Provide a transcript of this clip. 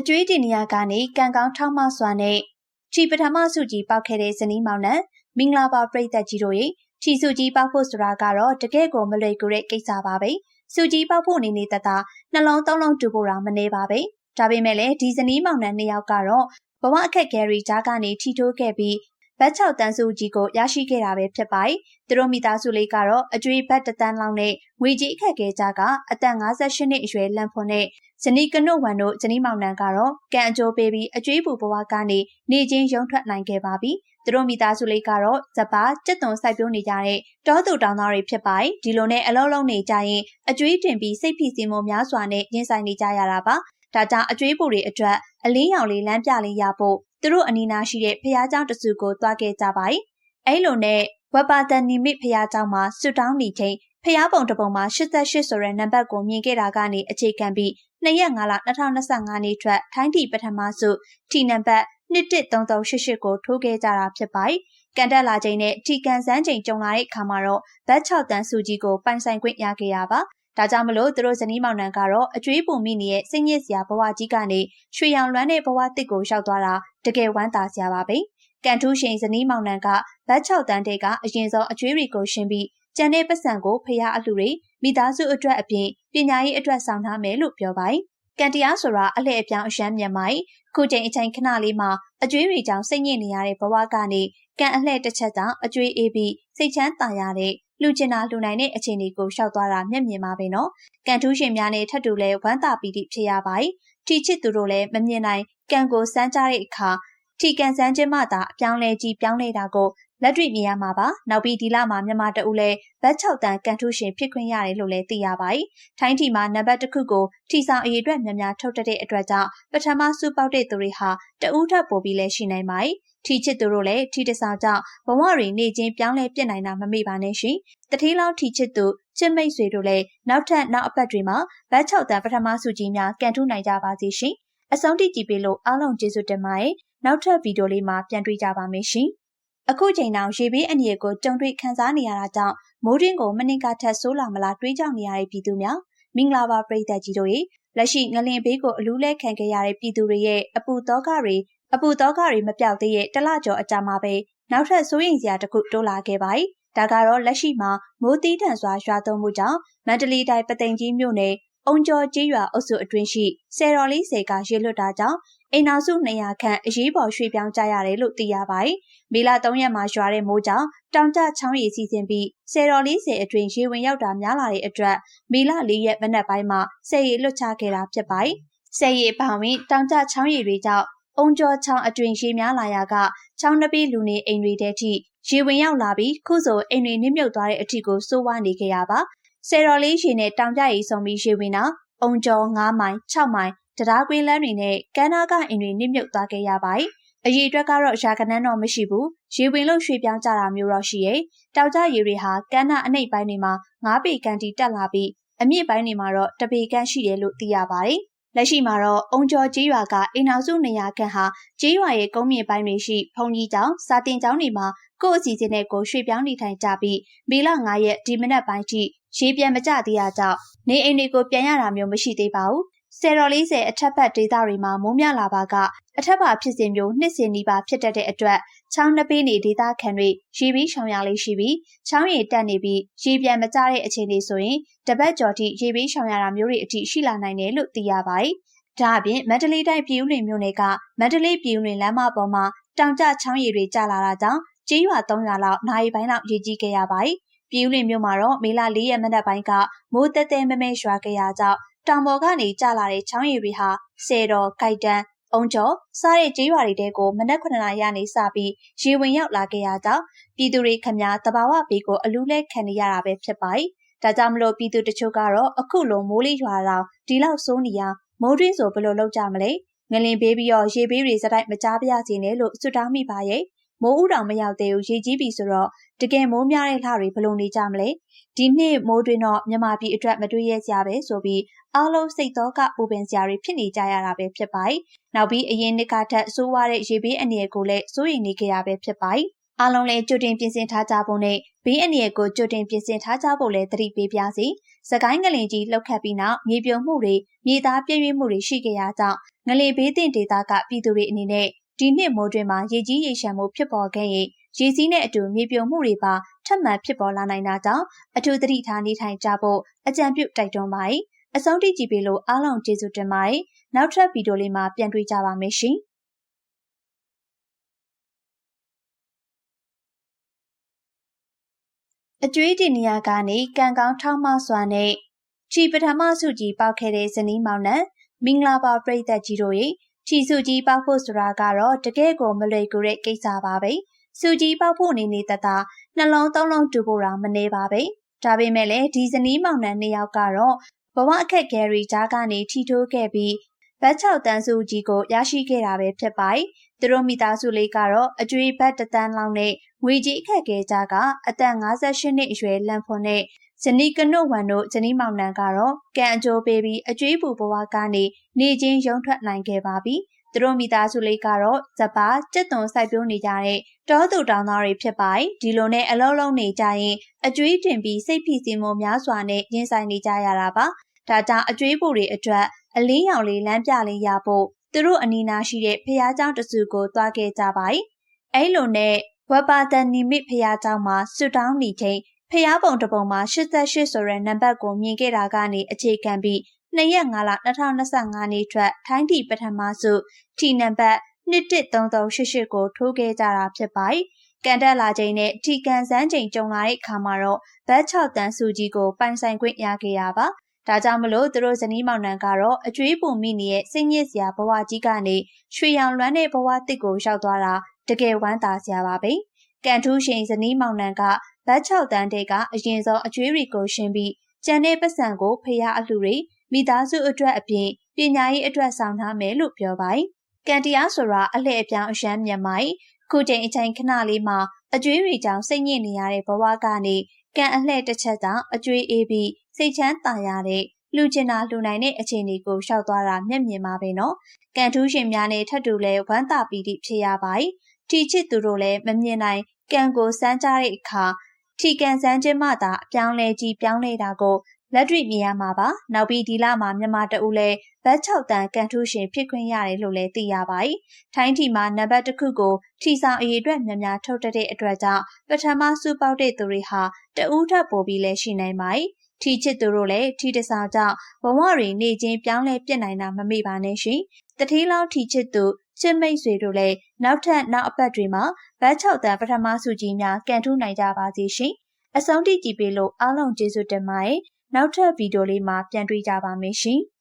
အကျွေးတင်နေရကနေကံကောင်းထောက်မစွာနဲ့ချီပထမစုကြီးပောက်ခဲ့တဲ့ဇနီးမောင်နှံမင်္ဂလာပါပြိသက်ကြီးတို့ရေချီစုကြီးပောက်ဖို့ဆိုတာကတော့တကယ့်ကိုမလွယ်ကူတဲ့ကိစ္စပါပဲစုကြီးပောက်ဖို့အနေနဲ့တသာနှလုံးသုံးလုံးတူဖို့တော့မနေပါပဲဒါပေမဲ့လည်းဒီဇနီးမောင်နှံနှစ်ယောက်ကတော့ဘဝအခက်အခဲတွေကြားကနေထီထိုးခဲ့ပြီး ဘတ်6တန်းစုကြီးကိုရရှိခဲ့တာပဲဖြစ်ပါတယ်။သူတို့မိသားစုလေးကတော့အကျွေးဘတ်တန်းလောက်နဲ့ငွေကြီးအခက်အခဲကြားကအသက်58နှစ်အရွယ်လန်ဖွန်နဲ့ဇနီးကနုတ်ဝန်တို့ဇနီးမောင်နှံကတော့ကံအကျိုးပေးပြီးအကျွေးပူဘဝကနေနေချင်းရုံထွက်နိုင်ခဲ့ပါပြီ။သူတို့မိသားစုလေးကတော့ဇပါကြက်သွန်စိုက်ပျိုးနေကြတဲ့တောသူတောင်သားတွေဖြစ်ပါတယ်။ဒီလိုနဲ့အလုံးလုံးနေကြရင်အကျွေးတင်ပြီးစိတ်ဖိစီးမှုများစွာနဲ့ရင်ဆိုင်နေကြရတာပါ။ ဒါကြောင့်အကျွေးပူတွေအတွက်အလင်းရောင်လေးလမ်းပြလေးရဖို့သူတို့အနီးနားရှိတဲ့ဖះเจ้าတစုကိုတွားခဲ့ကြပါတယ်။အဲလိုနဲ့ဝပတန်နီမစ်ဖះเจ้าမှာဆွတောင်းနေချိန်ဖះပုံတပုံမှာ88ဆိုတဲ့နံပါတ်ကိုမြင်ခဲ့တာကနေအခြေခံပြီး2ရက်5လ2025နေ့ထွက်ထိုင်းတီပထမစုထီနံပါတ်213388ကိုထိုးခဲ့ကြတာဖြစ်ပါတယ်။ကန်တက်လာချိန်နဲ့ထီကန်စန်းချိန်ကြုံလာတဲ့အခါမှာတော့ဘတ်6တန်းစုကြီးကိုပိုင်ဆိုင်ခွင့်ရခဲ့ရပါ ဒါကြောင့်မလို့သူတို့ဇနီးမောင်နှံကတော့အကျွေးပုံမိနေတဲ့စိတ်ညစ်စရာဘဝကြီးကနေရွှေရောင်လွမ်းတဲ့ဘဝတစ်ကိုရောက်သွားတာတကယ်ဝမ်းသာစရာပါပဲ။ကန်ထူးရှင်ဇနီးမောင်နှံကဘတ်6တန်းတဲ့ကအရင်ဆုံးအကျွေးတွေကိုရှင်းပြီးကျန်တဲ့ပတ်စံကိုဖျားအလှတွေမိသားစုအတွက်အပြင်ပညာရေးအတွက်ဆောင်ထားမယ်လို့ပြောပါတယ်။ကန်တရားဆိုတာအလှည့်အပြောင်းအရှမ်းမြန်မိုက်ခုချိန်အချိန်ခဏလေးမှာအကျွေးတွေကြောင့်စိတ်ညစ်နေရတဲ့ဘဝကနေကန်အလှည့်တစ်ချက်ကြောင့်အကျွေးအေးပြီးစိတ်ချမ်းသာရတဲ့ လူကျင်တာလူနိုင်တဲ့အခြေအနေကိုရှောက်သွားတာမျက်မြင်ပါပဲနော်ကန်ထူးရှင်များနဲ့ထပ်တူလဲဝမ်းသာပီတိဖြစ်ရပါတယ်ထီချစ်သူတို့လည်းမမြင်နိုင်ကန်ကိုစမ်းကြတဲ့အခါထီကန်စမ်းခြင်းမှသာအပြောင်းလဲကြီးပြောင်းလဲတာကို လက်တွေ့မြင်ရမှာပါနောက်ပြီးဒီလမှာမြန်မာတအုပ်လဲဘတ်6တန်ကန်ထူးရှင်ဖြစ်ခွင့်ရတယ်လို့လည်းသိရပါတယ်ထိုင်းထီမှာနံပါတ်တစ်ခုကိုထီဆောင်အရေးအတွက်များများထုတ်တတဲ့အတွက်ကြောင့်ပထမစုပေါက်တဲ့သူတွေဟာတအုပ်ထပ်ပို့ပြီးလဲရှိနိုင်ပါတယ်ထီချစ်သူတို့လည်းထီတဆောင်ကြောင့်ဘဝတွေနေချင်းပြောင်းလဲပြစ်နိုင်တာမမေ့ပါနဲ့ရှင်တတိလောင်းထီချစ်သူချစ်မိတ်ဆွေတို့လည်းနောက်ထပ်နောက်အပတ်တွေမှာဘတ်6တန်ပထမစုကြီးများကန်ထူးနိုင်ကြပါစေရှင်အဆုံးထိကြည့်ပေးလို့အားလုံးကျေးဇူးတင်ပါတယ်နောက်ထပ်ဗီဒီယိုလေးမှာပြန်တွေ့ကြပါမယ်ရှင် အခုချိန်တောင်ရေဘေးအန္တရာယ်ကိုကြုံတွေ့ခံစားနေရတာကြောင့်မိုးတွင်းကိုမနစ်ကထက်ဆိုးလာမလားတွေးကြောက်နေရတဲ့ပြည်သူများမင်္ဂလာပါပရိသတ်ကြီးတို့ရေလက်ရှိငလင်ဘေးကိုအလူးလဲခံခဲ့ရတဲ့ပြည်သူတွေရဲ့အပူတောကတွေအပူတောကတွေမပြောက်သေးရဲ့တလကျော်အကြာမှာပဲနောက်ထပ်စိုးရိမ်စရာတစ်ခုတိုးလာခဲ့ပါတယ်ဒါကတော့လက်ရှိမှာမိုးသီးတန်စွာရွာသွန်းမှုကြောင့်မန္တလေးတိုင်းပသိမ်ကြီးမြို့နယ် အုံကျော်ကျေးရွာအုပ်စုအတွင်းရှိဆယ်တော်လေးဆယ်ကရေလွတ်တာကြောင့်အိမ်နောက်စု200ခန့်အရေးပေါ်ရွှေ့ပြောင်းကြရတယ်လို့သိရပါတယ်။မေလ3ရက်မှာရွာတဲ့မိုးကြောင့်တောင်ကျချောင်းရည်စီစဉ်ပြီးဆယ်တော်လေးဆယ်အတွင်းရေဝင်ရောက်တာများလာတဲ့အတွက်မေလ4ရက်မနက်ပိုင်းမှာဆယ်ရည်လွတ်ချခဲ့တာဖြစ်ပါတယ်။ဆယ်ရည်ပါဝင်တောင်ကျချောင်းရည်တွေကြောင့်အုံကျော်ချောင်းအတွင်ရေများလာရာကချောင်းနှပီးလူနေအိမ်တွေတဲထိရေဝင်ရောက်လာပြီးခုဆိုအိမ်တွေနစ်မြုပ်သွားတဲ့အထိကိုစိုးဝါးနေခဲ့ရပါ ဆယ်တော်လေးရေနဲ့တောင်ကြရီဆုံပြီးရေဝင်တာအုံကျော်9မိုင်6မိုင်တရားကွင်းလမ်းတွေနဲ့ကမ်းနားကအိမ်တွေနစ်မြုပ်သွားခဲ့ရပါတယ်အရေးအတွက်ကတော့ရာကနန်းတော့မရှိဘူးရေဝင်လို့ရွှေ့ပြောင်းကြတာမျိုးတော့ရှိရဲ့တောက်ကြရေတွေဟာကမ်းနားအနှိပ်ပိုင်းတွေမှာ9ပေကန်တီတက်လာပြီးအမြင့်ပိုင်းတွေမှာတော့တပေကန်ရှိတယ်လို့သိရပါတယ်လက်ရှိမှာတော့အုံကျော်ကျေးရွာကအိမ်နောက်စုနေရာခန့်ဟာကျေးရွာရဲ့ကုန်းမြေပိုင်းတွေရှိဖုန်ကြီးကျောင်းစာတင်ကျောင်းတွေမှာကိုယ့်အစီအစဉ်နဲ့ကိုရွှေ့ပြောင်းနေထိုင်ကြပြီးမေလ9ရက်ဒီမနက်ပိုင်းထိ ရေပြန်မကျသေးတာကြောင့်နေအိမ်တွေကိုပြန်ရတာမျိုးမရှိသေးပါဘူးဆယ်တော်40အထက်ဘက်ဒေသတွေမှာမိုးများလာပါကအထက်ပါဖြစ်စဉ်မျိုးနှစ်စဉ်နီးပါးဖြစ်တတ်တဲ့အတွက်ချောင်းနှပေးနေဒေသခံတွေရေပြီးရှောင်ရလေးရှိပြီးချောင်းရည်တက်နေပြီးရေပြန်မကျတဲ့အခြေအနေဆိုရင်တပတ်ကျော်ထိရေပြီးရှောင်ရတာမျိုးတွေအထိရှိလာနိုင်တယ်လို့သိရပါတယ်။ဒါအပြင်မန္တလေးတိုင်းပြည်ဦးလွင်မြို့နယ်ကမန္တလေးပြည်ဦးလွင်လမ်းမပေါ်မှာတောင်ကျချောင်းရည်တွေကျလာတာကြောင့်ကျေးရွာ300လောက်နိုင်ပိုင်းလောက်ရေကြီးခဲ့ရပါတယ်။ ပြည်ဦးလွင်မြို့မှာတော့မေလ4ရက်မနက်ပိုင်းကမိုးတဲတဲမဲမဲရွာခဲ့ရကြောင်းတောင်ပေါ်ကနေကျလာတဲ့ချောင်းရည်တွေဟာဆယ်တော်၊ကြိုက်တန်းအုံကျော်စားတဲ့ကျေးရွာတွေတဲကိုမနက်9နာရီကနေစပြီးရေဝင်ရောက်လာခဲ့ရကြောင်းပြည်သူတွေခမများတဘာဝဘေးကိုအလူးလဲခံနေရတာပဲဖြစ်ပါတယ်။ဒါကြောင့်မလို့ပြည်သူတချို့ကတော့အခုလိုမိုးလေးရွာတော့ဒီလောက်စိုးနေရမိုးတွင်းဆိုဘယ်လိုလုပ်ကြမလဲ။ငလင်ဘေးပြီးတော့ရေဘေးတွေစတိုက်မကြားပြစေနဲ့လို့စွတောင်းမိပါရဲ့။ မိုးဥတောင်မရောက်သေးဘူးရေကြီးပြီဆိုတော့တကယ်မိုးများတဲ့လှတွေဘလို့နေကြမလဲဒီနှစ်မိုးတွင်တော့မြန်မာပြည်အတွက်မတွေ့ရကြပဲဆိုပြီးအားလုံးစိတ်သောကပူပင်စရာတွေဖြစ်နေကြရတာပဲဖြစ်ပါတယ်။နောက်ပြီးအရင်နှစ်ကထက်ဆိုးဝါးတဲ့ရေဘေးအနေအကိုလည်းစိုးရိမ်နေကြရပဲဖြစ်ပါတယ်။အားလုံးလည်းကြိုတင်ပြင်ဆင်ထားကြဖို့နဲ့ဘေးအန္တရာယ်ကိုကြိုတင်ပြင်ဆင်ထားကြဖို့လည်းသတိပေးပြစီ။စကိုင်းငလင်ကြီးလှုပ်ခတ်ပြီးနောက်မြေပြိုမှုတွေမြေသားပြည့်ရွေ့မှုတွေရှိခဲ့ရကြောင်းငလင်ဘေးတင်ဒေသကပြည်သူတွေအနေနဲ့ ဒီနှစ်မိုးတွင်မှာရေကြီးရေရှမ်းမှုဖြစ်ပေါ်ခဲ့ရင်ရေစီးနဲ့အတူမြေပြိုမှုတွေပါထပ်မံဖြစ်ပေါ်လာနိုင်တာကြောင့်အထူးသတိထားနေထိုင်ကြဖို့အကြံပြုတိုက်တွန်းပါတယ်။အဆုံးထိကြည့်ပေးလို့အားလုံးကျေးဇူးတင်ပါတယ်။နောက်ထပ်ဗီဒီယိုလေးမှာပြန်တွေ့ကြပါမယ်ရှင်။အကျွေးတင်နေရာကနေကံကောင်းထောက်မစွာနဲ့ချီပထမစုကြီးပေါက်ခဲ့တဲ့ဇနီးမောင်နှံမင်္ဂလာပါပြိသက်ကြီးတို့ရဲ့ ချီစုကြီးပေါက်ဖို့ဆိုတာကတော့တကယ်ကိုမလွယ်ကူတဲ့ကိစ္စပါပဲစုကြီးပေါက်ဖို့နေနေတတနှလုံးသုံးလုံးတူဖို့တာမနေပါပဲဒါပေမဲ့လည်းဒီဇနီးမောင်နှံနှစ်ယောက်ကတော့ဘဝအခက်ခဲရီကြားကနေထီထိုးခဲ့ပြီးဘတ်6တန်းစုကြီးကိုရရှိခဲ့တာပဲဖြစ်ပါတယ်။သူတို့မိသားစုလေးကတော့အကျွေးဘတ်တသန်းလောက်နဲ့ငွေကြီးအခက်ခဲကြကအသက်58နှစ်အရွယ်လန်ဖွန်နဲ့ ဇနီးကနုတ်ဝန်တို့ဇနီးမောင်နှံကတော့ကံအကျိုးပေးပြီးအကျွေးပူဘဝကနေနေချင်းရုံထွက်နိုင်ခဲ့ပါပြီ။သူတို့မိသားစုလေးကတော့ဇပါစက်သွန်စိုက်ပျိုးနေကြတဲ့တောသူတောင်သားတွေဖြစ်ပါတယ်။ဒီလိုနဲ့အလုံးလုံးနေကြရင်အကျွေးတင်ပြီးစိတ်ဖိစီးမှုများစွာနဲ့ရင်ဆိုင်နေကြရတာပါ။ဒါကြောင့်အကျွေးပူတွေအတွက်အလင်းရောင်လေးလမ်းပြလေးရဖို့သူတို့အနီးနားရှိတဲ့ဖះเจ้าတစုကိုတွားခဲ့ကြပါတယ်။အဲလိုနဲ့ဝဘတန်နီမစ်ဖះเจ้าမှာဆွတောင်းနေချိန် ဖះပုံတပုံမှာ88ဆိုတဲ့နံပါတ်ကိုမြင်ခဲ့တာကနေအခြေခံပြီး2ရက်5လ2025နေ့ထွက်ထိုင်းတီပထမစုထီနံပါတ်213388ကိုထိုးခဲ့ကြတာဖြစ်ပါတယ်။ကန်တက်လာချိန်နဲ့ထီကန်စန်းချိန်ကြုံလာတဲ့အခါမှာတော့ဘတ်6တန်းစုကြီးကိုပိုင်ဆိုင်ခွင့်ရခဲ့ရပါဒါကြောင့်မလို့သူတို့ဇနီးမောင်နှံကတော့အကျွေးပူမိနေတဲ့စိတ်ညစ်စရာဘဝကြီးကနေရွှေရောင်လွမ်းတဲ့ဘဝတစ်ကိုရောက်သွားတာတကယ်ဝမ်းသာစရာပါပဲ။ကန်ထူးရှင်ဇနီးမောင်နှံက ဘတ်6တန်းတဲကအရင်ဆုံးအကျွေးတွေကိုရှင်းပြီးကျန်တဲ့ပတ်စံကိုဖះအလှူတွေမိသားစုအတွက်အပြင်ပညာရေးအတွက်ဆောင်ထားမယ်လို့ပြောပါတယ်။ကန်တရားဆိုတာအလှည့်အပြောင်းအရှမ်းမြန်မာ၏ခုချိန်အချိန်ခဏလေးမှာအကျွေးတွေကြောင့်စိတ်ညစ်နေရတဲ့ဘဝကနေကန်အလှည့်တစ်ချက်ကြောင့်အကျွေးအေးပြီးစိတ်ချမ်းသာရတဲ့လူကျင်တာလူနိုင်တဲ့အခြေအနေကိုရှောက်သွားတာမျက်မြင်ပါပဲနော်။ကန်ထူးရှင်များနဲ့ထပ်တူလဲဝမ်းသာပီတိဖြစ်ရပါတယ်။ထီချစ်သူတို့လည်းမမြင်နိုင်ကန်ကိုစမ်းကြတဲ့အခါ ထီကန်စမ်းခြင်းမှသာအပြောင်းလဲကြီးပြောင်းလဲတာကိုလက်တွေ့မြင်ရမှာပါ။နောက်ပြီးဒီလမှာမြန်မာတအူလဲဘတ်6တန်ကန်ထူးရှင်ဖြစ်ခွင့်ရတယ်လို့လည်းသိရပါတယ်။ထိုင်းထီမှာနံပါတ်တစ်ခုကိုထီဆောင်အရေးအတွက်များများထုတ်တဲ့အတွက်ကြောင့်ပထမစုပေါက်တဲ့သူတွေဟာတအူးထပ်ပို့ပြီးလဲရှိနိုင်ပါတယ်။ထီချစ်သူတို့လည်းထီတစားကြောင့်ဘဝတွေနေချင်းပြောင်းလဲပြစ်နိုင်တာမမေ့ပါနဲ့ရှင်။တတိလောင်းထီချစ်သူ ချစ်မိတ်ဆွေတို့လည်းနောက်ထပ်နောက်အပတ်တွေမှာဘတ်6တန်ပထမစုကြီးများကန်ထူးနိုင်ကြပါစေရှင်။အဆုံးထိကြည့်ပေးလို့အားလုံးကျေးဇူးတင်ပါတယ်။နောက်ထပ်ဗီဒီယိုလေးမှာပြန်တွေ့ကြပါမယ်ရှင်။